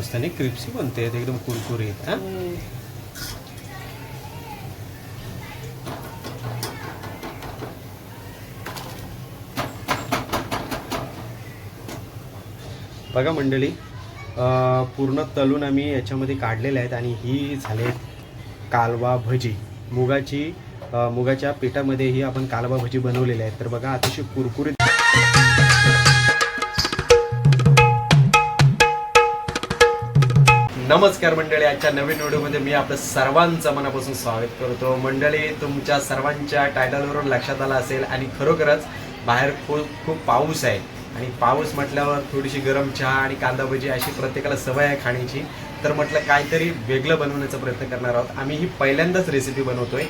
मस्त आणि क्रिप्सी बनते एकदम कुरकुरीत हा बघा मंडळी अं, पूर्ण तलून आम्ही याच्यामध्ये काढलेले आहेत आणि ही झाले कालवा भजी. मुगाची मुगाच्या पिठामध्ये ही आपण कालवा भजी बनवलेली आहेत. तर बघा अतिशय कुरकुरीत नमस्कार मंडळी आजच्या नवीन व्हिडिओमध्ये मी आपलं सर्वांचं मनापासून स्वागत करतो. मंडळी तुमच्या सर्वांच्या टायटलवरून लक्षात आलं असेल आणि खरोखरच बाहेर खूप खूप पाऊस आहे. आणि पाऊस म्हटल्यावर थोडीशी गरम चहा आणि कांदा भजी अशी प्रत्येकाला सवय आहे खाण्याची. तर म्हटलं काहीतरी वेगळं बनवण्याचा प्रयत्न करणार आहोत. आम्ही ही पहिल्यांदाच रेसिपी बनवतोय.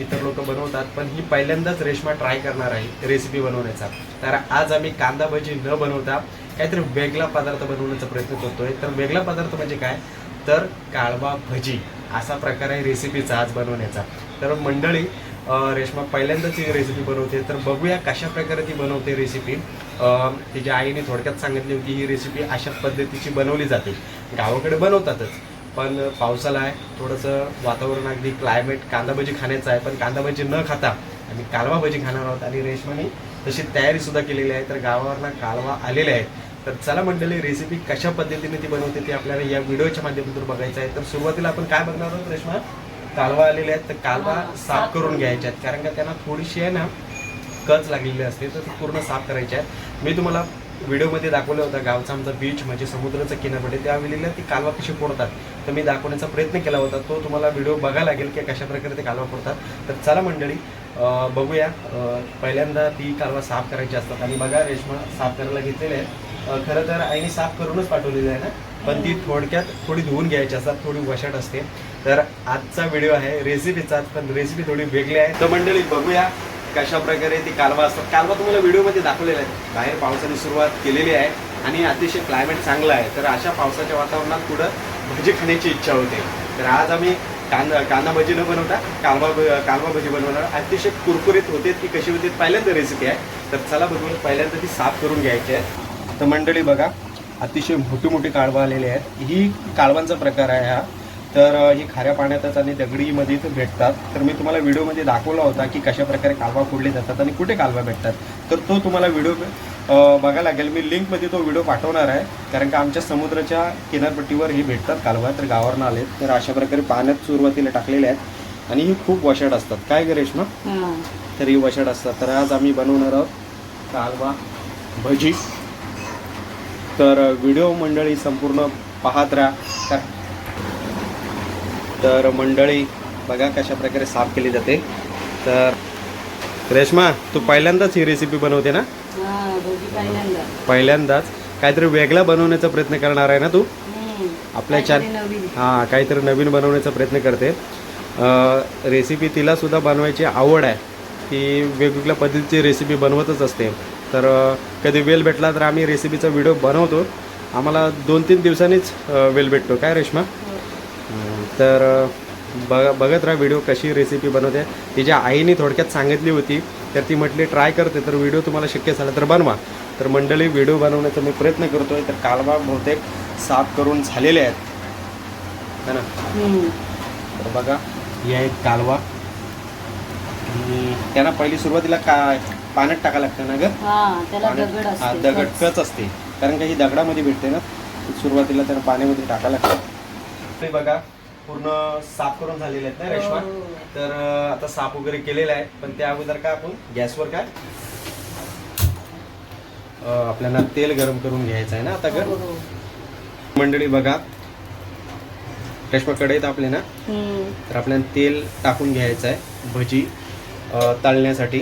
इतर लोक बनवतात पण ही पहिल्यांदाच रेशमा ट्राय करणार आहे रेसिपी बनवण्याचा. तर आज आम्ही कांदा भजी न बनवता काहीतरी वेगळा पदार्थ बनवण्याचा प्रयत्न करतोय. तर वेगळा पदार्थ म्हणजे काय? तर काळवा भजी असा प्रकार आहे रेसिपीचा आज बनवण्याचा. तर मंडळी रेश्मा पहिल्यांदाच ही रेसिपी बनवते. तर बघूया कशा प्रकारे ती बनवते रेसिपी तिच्या आईने थोडक्यात सांगितली होती ही रेसिपी अशा पद्धतीची बनवली जाते. गावाकडे बनवतातच. पण पावसाला आहे थोडंसं वातावरण अगदी क्लायमेट कांदा भजी खाण्याचं आहे. पण कांदा भजी न खाता आम्ही कालवा भजी खाणार आहोत. आणि रेशमाने तशी तयारी सुद्धा केलेली आहे. तर गावावरनं कालवा आलेले आहेत. तर चला मंडळी रेसिपी कशा पद्धतीने ती बनवते ते आपल्याला या व्हिडिओच्या माध्यमातून बघायचं आहे. तर सुरुवातीला आपण काय बघणार आहोत रेशमा? कालवा आलेले आहेत तर कालवा साफ करून करून. घ्यायचे आहेत. कारण का त्यांना थोडीशी आहे ना कच लागलेली असते तर ती पूर्ण साफ करायची आहे मी तुम्हाला व्हिडिओमध्ये दाखवलं होतं गावचा आमचा बीच म्हणजे समुद्राचा किनारपट्टी. त्या वेळेला ती कालवा कशी फोडतात. तर मी दाखवण्याचा प्रयत्न केला होता. तो तुम्हाला व्हिडिओ बघायला लागेल की कशा प्रकारे ते कालवा फोडतात. तर चला मंडळी बघूया. पहिल्यांदा ती कालवा साफ करायची असतात. आणि बघा रेशमा साफ करायला घेतलेले आहे अं, खरं तर आईने साफ करूनच पाठवलेली आहे ना? पण ती थोडक्यात थोडी धुवून घ्यायची असतात थोडी वशाट असते. तर आजचा व्हिडिओ आहे रेसिपीचा पण रेसिपी थोडी वेगळी आहे. तर मंडळी बघूया कशा प्रकारे ती कालवा असतात कालवा तुम्हाला व्हिडिओमध्ये दाखवलेला आहे. बाहेर पावसाने सुरुवात केलेली आहे आणि अतिशय क्लायमेट चांगलं आहे. तर अशा पावसाच्या वातावरणात पुढं भजी खाण्याची इच्छा होते. तर आज आम्ही कांदा कांदा भजी न बनवता कालवा कालवा भजी बनवणार. अतिशय कुरकुरीत होते ती कशी होते पहिल्यांदा रेसिपी आहे. तर चला बघून पहिल्यांदा ती साफ करून घ्यायची आहे. तर मंडळी बघा अतिशय मोठी मोठी काळवा आलेली आहेत. ही काळवांचा प्रकार आहे हा. तर ही खाऱ्या पाण्यातच आणि दगडीमध्ये भेटतात. तर मी तुम्हाला व्हिडिओमध्ये दाखवला होता की कशा प्रकारे कालवा फोडले जातात आणि कुठे कालवा भेटतात. तर तो तुम्हाला व्हिडिओ बघायला लागेल. मी लिंकमध्ये तो व्हिडिओ पाठवणार आहे. कारण का आमच्या समुद्राच्या किनारपट्टीवर ही भेटतात कालवा तर गावावरनं आलेत तर अशा प्रकारे पाण्यात सुरुवातीला टाकलेले आहेत. आणि ही खूप वशाट असतात. काय ग रेश्मा? हा. तर ही वशाट असतात. तर आज आम्ही बनवणार आहोत कालवा भजी. तर व्हिडिओ मंडळी संपूर्ण पाहत राहा. तर- तर मंडळी बघा कशा प्रकारे साफ केली जाते. तर रेश्मा तू पहिल्यांदाच ही रेसिपी बनवते ना? हा, पहिल्यांदाच. काहीतरी वेगळा बनवण्याचा प्रयत्न करणार आहे ना तू. आपल्या नवीन. हां काहीतरी नवीन बनवण्याचा प्रयत्न करते. रेसिपी तिला सुद्धा बनवायची आवड आहे. ती वेगवेगळ्या पद्धतीची रेसिपी बनवतच असते. तर कधी वेळ भेटला तर आम्ही रेसिपीचा व्हिडिओ बनवतो. आम्हाला दोन तीन दिवसांनीच वेळ भेटतो. काय रेश्मा? अं, तर बघ बघत राहा व्हिडिओ कशी रेसिपी बनवते. तिच्या आईने थोडक्यात सांगितली होती तर ती म्हटली ट्राय करते तर व्हिडिओ तुम्हाला शक्य झाला तर बनवा. तर मंडळी व्हिडिओ बनवण्याचा मी प्रयत्न करतोय. तर कालवा बहुतेक साफ करून झालेले आहेत. है ना. तर बघा ही आहे कालवा. आणि त्यांना पहिली सुरुवातीला काय पाण्यात टाका लागतं ना ग? हा दगड हा, कच असते. कारण का ही दगडामध्ये भेटते ना? सुरुवातीला त्याला पाण्यामध्ये टाका लागतं. ते बघा पूर्ण साफ करून झालेले आहेत ना रेशमा? हो. तर आता साफ वगैरे केलेलं आहे. पण त्या अगोदर काय आपण गॅसवर काय? आपल्याला तेल गरम करून घ्यायचं आहे ना आता हो, ग? हो. मंडळी बघा. रेशमा कढईत आपले ना. तर आपल्याला तेल टाकून घ्यायचं आहे भजी तळण्यासाठी.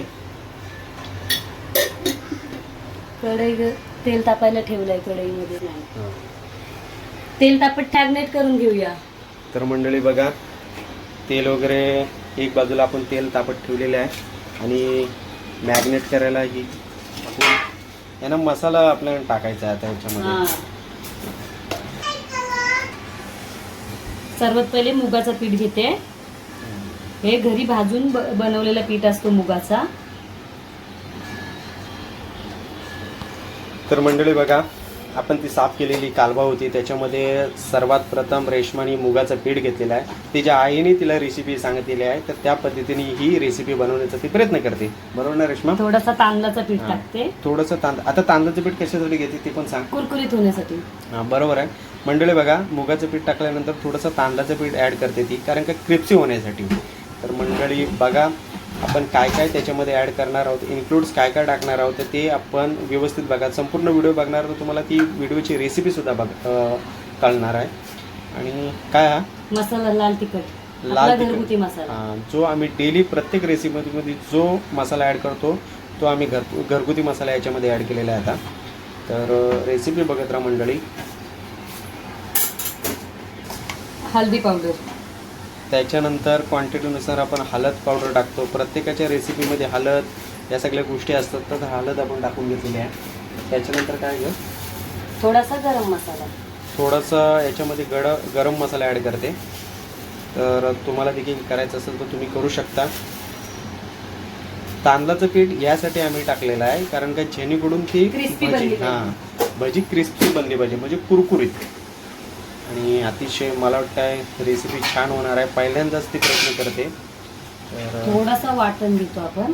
कढई तेल तापायला ठेवलंय कढईमध्ये. तेल तापत टॅगनेट करून घेऊया. तर मंडळी बघा तेल वगैरे एक बाजूला आपण तेल तापत ठेवलेले आहे आणि मॅग्नेट करायला ही आपण यांना मसाला आपल्याला टाकायचा आहे आता हा. याच्यामध्ये सर्वात पहिले मुगाचं पीठ घेते. हे घरी भाजून ब- बनवलेला पीठ असतो मुगाचा. तर मंडळी बघा आपण ती साफ केलेली कालवा होती. त्याच्यामध्ये सर्वात प्रथम रेशमानी मुगाचं पीठ घेतलेलं आहे. तिच्या आईने तिला रेसिपी सांगितलेली आहे तर त्या पद्धतीने ही रेसिपी बनवण्याचा ती प्रयत्न करते. बरोबर ना रेश्मा? थोडासा तांदळाचं पीठ हा. टाकते. थोडंसं तांद आता तांदळाचं पीठ कशासाठी घेते ते पण सांग. कुरकुरीत होण्यासाठी. हां बरोबर आहे. मंडळी बघा मुगाचं पीठ टाकल्यानंतर थोडंसं तांदळाचं पीठ ॲड करते ती कारण का क्रिप्सी होण्यासाठी. तर मंडळी बघा आपण काय काय त्याच्यामध्ये ॲड करणार आहोत इन्क्लूड्स काय काय टाकणार आहोत तर ते आपण व्यवस्थित बघा. संपूर्ण व्हिडिओ बघणार तर तुम्हाला ती व्हिडिओची रेसिपीसुद्धा बघ कळणार आहे. आणि काय हा? मसाला लाल तिखट. लाल. घरगुती मसाला. जो आम्ही डेली प्रत्येक रेसिपीमध्ये जो मसाला ॲड करतो तो आम्ही घर घरगुती मसाला याच्यामध्ये ॲड केलेला आहे आता. तर रेसिपी बघत राहा मंडळी. हल्दी पावडर. त्याच्यानंतर क्वांटिटीनुसार आपण हळद पावडर टाकतो. प्रत्येकाच्या रेसिपीमध्ये हळद या सगळ्या गोष्टी असतात तर हळद आपण टाकून घेतलेली आहे त्याच्यानंतर काय ग थोडासा गरम मसाला. थोडंसं याच्यामध्ये गड गरम मसाला ॲड करते. तर तुम्हाला देखील करायचं असेल तर तुम्ही करू शकता. तांदळाचं पीठ यासाठी आम्ही टाकलेलं आहे कारण का जेणेकरून ती हां भजी क्रिस्पी बनली पाहिजे म्हणजे कुरकुरीत. आणि अतिशय मला वाटतं रेसिपी छान होणार आहे. पहिल्यांदाच ती प्रयत्न करते. तर थोडासा वाटण घेतो आपण.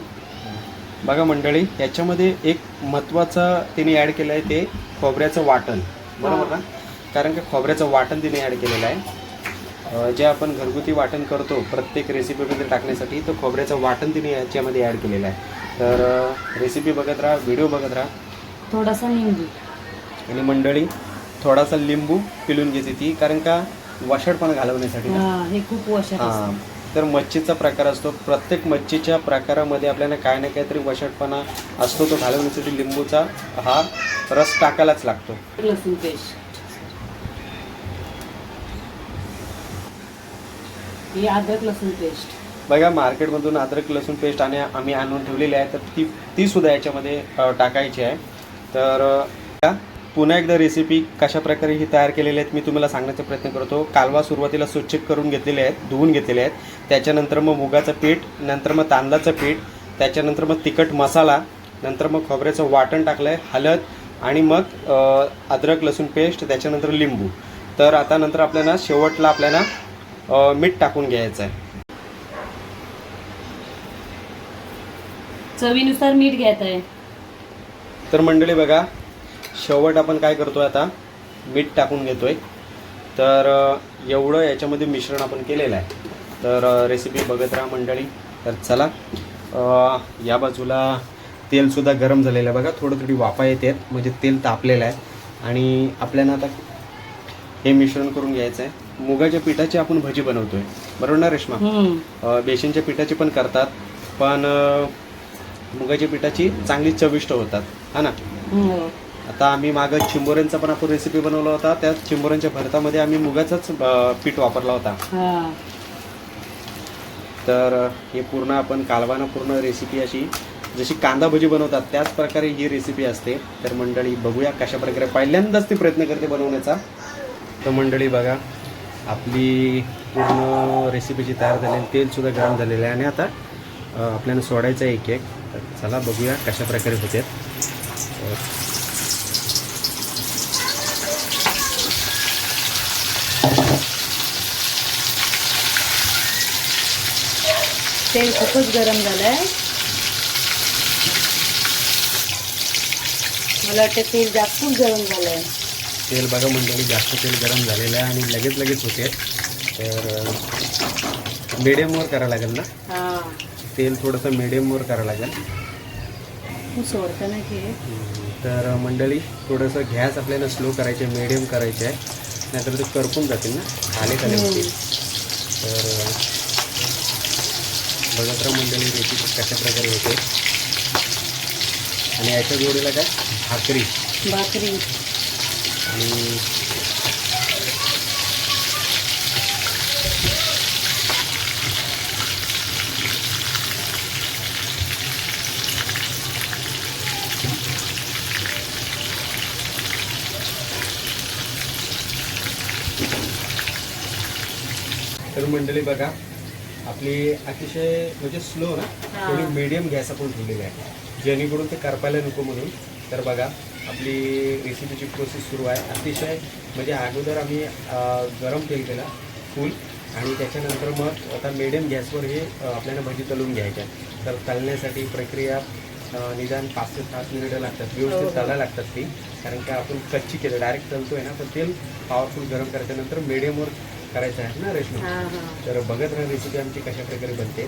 बघा मंडळी याच्यामध्ये एक महत्त्वाचं तिने ॲड केलं आहे ते खोबऱ्याचं वाटण. बरोबर ना? कारण का खोबऱ्याचं वाटण तिने ॲड केलेलं आहे. जे आपण घरगुती वाटण करतो प्रत्येक रेसिपीमध्ये टाकण्यासाठी तर खोबऱ्याचं वाटण तिने याच्यामध्ये ॲड केलेलं आहे. तर रेसिपी बघत राहा व्हिडिओ बघत राहा. थोडासा निंबू. आणि मंडळी थोडासा लिंबू पिळून घेते ती कारण का वशाडपणा घालवण्यासाठी ना. हा, हे खूप हां तर मच्छीचा प्रकार असतो. प्रत्येक मच्छीच्या प्रकारामध्ये आपल्याला काय ना काहीतरी वशटपणा असतो तो घालवण्यासाठी लिंबूचा हा रस टाकायलाच लागतो. लसूण पेस्ट. ही अद्रक लसूण पेस्ट. बघा मार्केटमधून अद्रक लसूण पेस्ट आणि आम्ही आणून ठेवलेली आहे तर ती ती सुद्धा याच्यामध्ये अ, टाकायची आहे. तर अ, पुन्हा एकदा रेसिपी कशा प्रकारे ही तयार केलेली आहेत मी तुम्हाला सांगण्याचा प्रयत्न करतो. कालवा सुरुवातीला स्वच्छ करून घेतलेले आहेत धुवून घेतलेले आहेत. त्याच्यानंतर मग मुगाचं पीठ नंतर मग तांदळाचं पीठ त्याच्यानंतर मग तिखट मसाला नंतर मग खोबऱ्याचं वाटण टाकलं आहे हळद आणि मग अद्रक लसूण पेस्ट त्याच्यानंतर लिंबू. तर आता नंतर आपल्याला शेवटला आपल्याला मीठ टाकून घ्यायचं आहे चवीनुसार मीठ घ्यायचं आहे तर मंडळी बघा शेवट आपण काय करतोय आता? मीठ टाकून घेतोय. तर अ, एवढं याच्यामध्ये मिश्रण आपण केलेलं आहे. तर रेसिपी बघत राहा मंडळी. तर चला या बाजूला तेलसुद्धा गरम झालेलं आहे. बघा थोडं थोडी वाफा येते म्हणजे तेल तापलेलं आहे. आणि आपल्याला आता हे मिश्रण करून घ्यायचं आहे. मुगाच्या पिठाची आपण भजी बनवतोय. बरोबर ना रेश्मा? बेसनच्या पिठाची पण करतात. पण मुगाच्या पिठाची चांगली चविष्ट होतात. हा ना? हो. आता आम्ही मागं चिंबोऱ्यांचा पण आपण रेसिपी बनवला होता. त्या चिंबोऱ्यांच्या भरतामध्ये आम्ही मुगाचंच पीठ वापरला होता. हा. तर हे पूर्ण आपण कालवानं पूर्ण रेसिपी अशी जशी कांदा भजी बनवतात त्याच प्रकारे ही रेसिपी असते. तर मंडळी बघूया कशा प्रकारे पहिल्यांदाच ती प्रयत्न करते बनवण्याचा. तर मंडळी बघा आपली पूर्ण रेसिपीची तयार झालेली तेलसुद्धा गरम झालेलं आहे. आणि आता आपल्याला सोडायचं आहे एक एक तर चला बघूया कशा प्रकारे होते तेल खूपच गरम झालंय. मला वाटतं तेल जास्तच गरम झालंय. तेल बघा मंडळी जास्त तेल गरम झालेलं आहे आणि लगेच लगेच होते. तर मिडियमवर करावं लागेल ना? हा. तेल थोडंसं मिडियमवर करावं लागेल. सोडतं तर मंडळी थोडंसं गॅस आपल्याला स्लो करायचे मिडियम करायचे आहे. नाहीतर ते करपून जातील ना? खाले खाले होतील तर बघत राहा मंडळी रेसिपी कशा प्रकारे होते? आणि याच्या जोडीला काय? भाकरी. भाकरी. आणि तर मंडळी बघा आपली अतिशय म्हणजे स्लो ना. हा. थोडी मीडियम गॅस आपण ठेवलेली आहे. जेणेकरून ते करपायला नको म्हणून. तर बघा आपली रेसिपीची प्रोसेस सुरू आहे. अतिशय म्हणजे अगोदर आम्ही गरम तेल केलं फुल आणि त्याच्यानंतर मग आता मिडियम गॅसवर हे आपल्याला भजी तळून घ्यायच्या तर तळण्यासाठी प्रक्रिया निदान पाच ते सात मिनिटं लागतात. हो, व्यवस्थित हो. तळायला लागतात ती. कारण का आपण कच्ची केलं. डायरेक्ट तळतोय ना तर तेल पॉवरफुल गरम करायच्यानंतर मिडियमवर करायचं आहे ना रेशमा? तर बघत राहा रेसिपी आमची कशा प्रकारे बनते.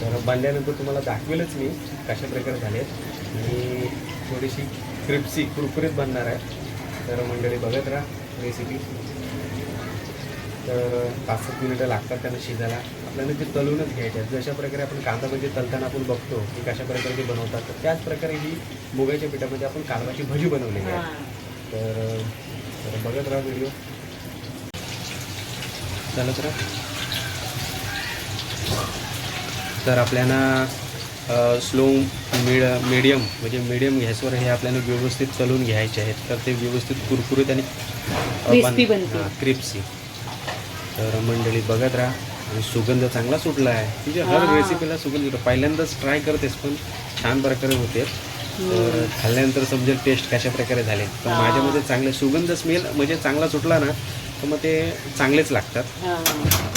तर बनल्यानंतर तुम्हाला दाखवेलच मी कशा प्रकारे झालेत. आणि थोडीशी क्रिप्सी कुरकुरीत बनणार आहे. तर मंडळी बघत राहा रेसिपी तर पाच सात मिनिटं लागतात त्यांना शिजायला. आपल्याला ते तळूनच घ्यायचे आहेत. जशा प्रकारे आपण कांदा भजी तळताना आपण बघतो की कशा प्रकारे ते बनवतात तर त्याच प्रकारे ही मुगाच्या पिठामध्ये आपण कालवाची भजी बनवलेली आहे. तर तर बघत राहा व्हिडिओ चालत राहा तर आपल्याला स्लो मिड मिडियम म्हणजे मिडियम गॅसवर हे आपल्याला व्यवस्थित तळून घ्यायचे आहेत. तर ते व्यवस्थित कुरकुरीत आणि क्रिप्सी तर मंडळी बघत राहा. आणि सुगंध चांगला सुटला आहे. तुझे हर. रेसिपीला सुगंध पहिल्यांदाच ट्राय करतेस पण छान प्रकारे होते. तर खाल्ल्यानंतर समजेल टेस्ट कशा प्रकारे झाले तर. माझ्यामध्ये चांगले सुगंध स्मेल म्हणजे चांगला सुटला ना तर मग ते चांगलेच लागतात.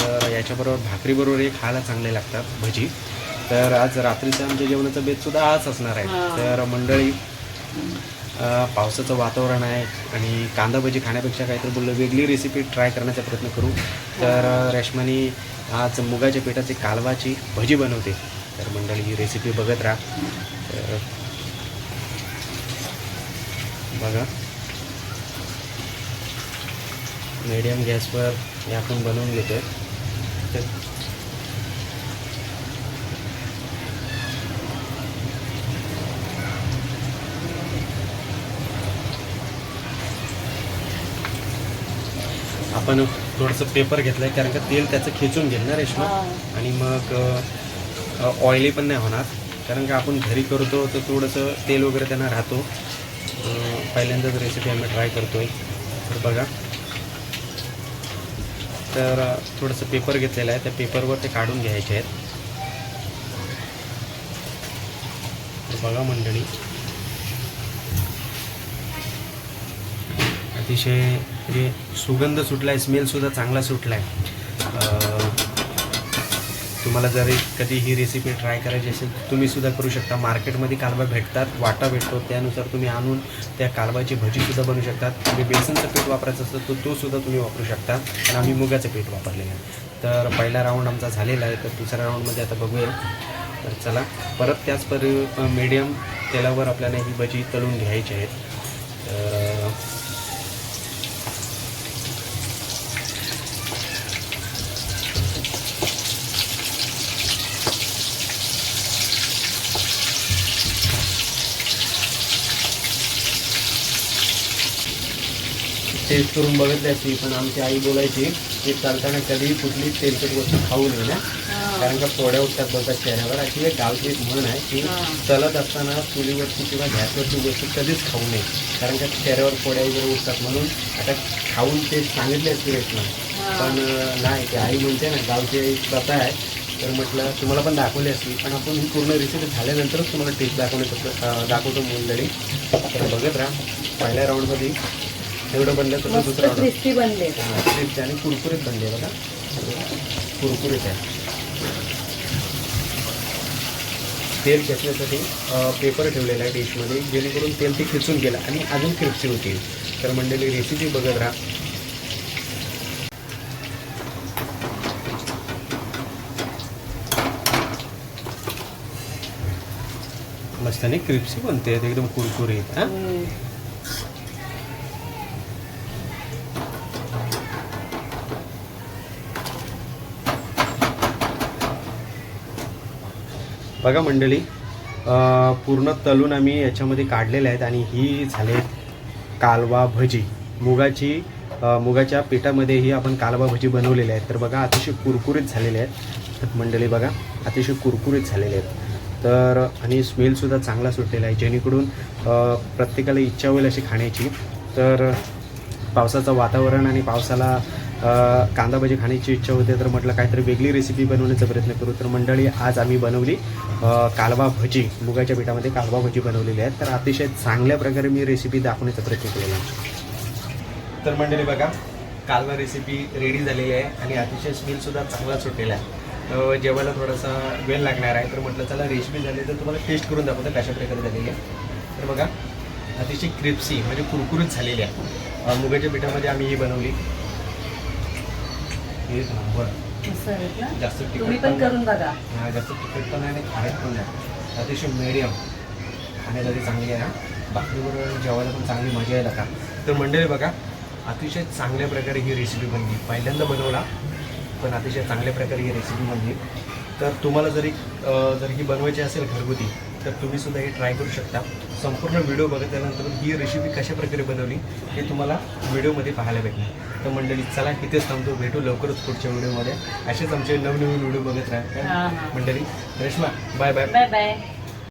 तर याच्याबरोबर भाकरीबरोबर हे खायला चांगले लागतात भजी. तर आज रात्रीचं आमच्या जेवणाचा बेत सुद्धा आज असणार आहे. तर मंडळी पावसाचं वातावरण आहे आणि कांदा भजी खाण्यापेक्षा काहीतरी बोललं वेगळी रेसिपी ट्राय करण्याचा प्रयत्न करू. तर रेशमानी आज मुगाच्या पिठाची कालवाची भजी बनवते. तर मंडळी ही रेसिपी बघत राहा. तर बघा. मीडियम गॅसवर हे आपण बनवून घेतोय. तर आपण थोडंसं पेपर घेतलं आहे कारण का तेल त्याचं खेचून घेईल ना रेशमा. आणि मग ऑइली पण नाही होणार. कारण का आपण घरी करतो तर थोडंसं तेल वगैरे त्यांना राहतो. पहिल्यांदाच रेसिपी आम्ही ट्राय करतोय. तर बघा. तर थोडंसं पेपर घेतलेलं आहे. त्या पेपरवर ते काढून घ्यायचे आहेत. बघा मंडळी. अतिशय म्हणजे सुगंध सुटला आहे स्मेलसुद्धा चांगला सुटला आहे तुम्हाला जर कधी ही रेसिपी ट्राय करायची असेल तर तुम्ही सुद्धा करू शकता. मार्केटमध्ये कालवा भेटतात वाटा भेटतो त्यानुसार तुम्ही आणून त्या कालवाची भजीसुद्धा बनवू शकतात. तुम्ही बेसनचं पीठ वापरायचं असतं तर तो सुद्धा तुम्ही वापरू शकता. आणि आम्ही मुगाचं पीठ वापरलेलं आहे. तर पहिला राऊंड आमचा झालेला आहे तर दुसऱ्या राऊंडमध्ये आता बघूया. तर चला परत त्याच परि मीडियम तेलावर आपल्याला ही भजी तळून घ्यायची आहेत. तर टेस्ट करून बघितली असती पण आमची आई बोलायची की चालताना कधीही कुठली तेलकट वस्तू खाऊ नये ना. कारण का फोड्या उठतात बोलतात चेहऱ्यावर अशी एक गावची एक म्हण आहे की. तलत असताना चुलीवरची किंवा गॅसवरची वस्तू कधीच खाऊ नये कारण का चेहऱ्यावर फोड्या वगैरे उठतात म्हणून आता खाऊन ते सांगितले असते हा. पण नाही ते आई म्हणते ना गावची एक प्रथा आहे तर म्हटलं तुम्हाला पण दाखवली असती पण आपण ही पूर्ण रेसिपी झाल्यानंतरच तुम्हाला टेस्ट दाखवण्याचं दाखवतो मंडळी तर बघत राहा पहिल्या राऊंडमध्ये एवढं बनलं तर मस्त दुसरा क्रिस्पी बनले. हा, क्रिस्पी आणि कुरकुरीत बनले बघा. कुरकुरीत आहे. तेल खेचण्यासाठी पेपर ठेवलेला आहे डिशमध्ये जेणेकरून तेल ते खेचून गेलं आणि अजून क्रिप्सी होतील. तर मंडळी रेसिपी बघत राहा. मस्तानी क्रिप्सी बनते एकदम कुरकुरीत हां? बघा मंडळी पूर्ण तलून आम्ही याच्यामध्ये काढलेले आहेत आणि ही झाले कालवा भजी. मुगाची मुगाच्या पिठामध्ये ही आपण कालवा भजी बनवलेली आहेत. तर बघा अतिशय कुरकुरीत झालेले आहेत. तर मंडळी बघा अतिशय कुरकुरीत झालेले आहेत. तर आणि स्मेलसुद्धा चांगला सुटलेला आहे. जेणेकरून प्रत्येकाला इच्छा होईल अशी खाण्याची. तर पावसाचं वातावरण आणि पावसाला कांदा भजी खाण्याची इच्छा होते तर म्हटलं काहीतरी वेगळी रेसिपी बनवण्याचा प्रयत्न करू. तर मंडळी आज आम्ही बनवली कालवा भजी मुगाच्या पिठामध्ये कालवा भजी बनवलेली आहेत. तर अतिशय चांगल्या प्रकारे मी रेसिपी दाखवण्याचा प्रयत्न केलेला आहे तर मंडळी बघा कालवा रेसिपी रेडी झालेली आहे आणि अतिशय स्मेलसुद्धा चांगला सुटलेला आहे. जेवायला थोडासा वेळ लागणार आहे तर म्हटलं चला रेसिपी झाली तर तुम्हाला टेस्ट करून दाखवतो कशा प्रकारे झालेली आहे. तर बघा अतिशय क्रिप्सी म्हणजे कुरकुरीत झालेली आहे. मुगाच्या पिठामध्ये आम्ही ही बनवली. एक नंबर जास्त तिखट पण करून बघा. हा, जास्त तिखट पण नाही आणि खारट पण नाही. अतिशय मिडियम खाण्यासाठी चांगली आहे बाकरीबरोबर जेवायला पण चांगली मजा येईल का तर मंडळी बघा अतिशय चांगल्या प्रकारे ही रेसिपी बनली. पहिल्यांदा बनवला पण अतिशय चांगल्या प्रकारे ही रेसिपी बनली. तर तुम्हाला जरी जर ही बनवायची असेल घरगुती तर तुम्ही सुद्धा हे ट्राय करू शकता. संपूर्ण व्हिडिओ बघितल्यानंतर ही रेसिपी कशा प्रकारे बनवली हे तुम्हाला व्हिडिओमध्ये पाहायला भेटणार. तर मंडळी चला इथेच थांबतो भेटू लवकरच पुढच्या व्हिडिओमध्ये. असेच आमचे नवनवीन व्हिडिओ बघत राहा. मंडळी. Reshma bye bye bye bye